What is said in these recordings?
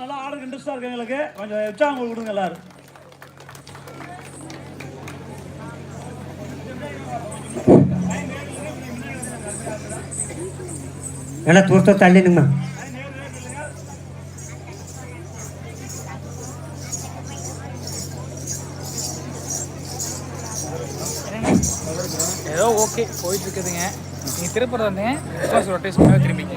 பாடுறதுக்கு இன்ட்ரெஸ்டா இருக்கு எங்களுக்கு கொஞ்சம் உற்சாகம் கொடுங்க எல்லாரும். நல்லா தூரத்தை தள்ளிடுங்கம்மா ஏதோ ஓகே போயிட்டு இருக்குதுங்க. நீங்கள் திருப்பதி வந்தீங்க விசுவாச ரொட்டேஷன் திரும்பிங்க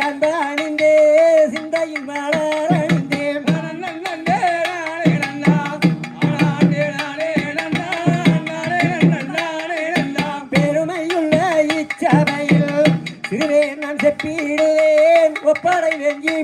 அன்பு அணிந்தே சிந்தையின் மலர் அணிந்தே பெருமையுள்ள இச்சபையில் சிறுவே நான் செப்பிடுவேன் ஒப்படை வெஞ்சி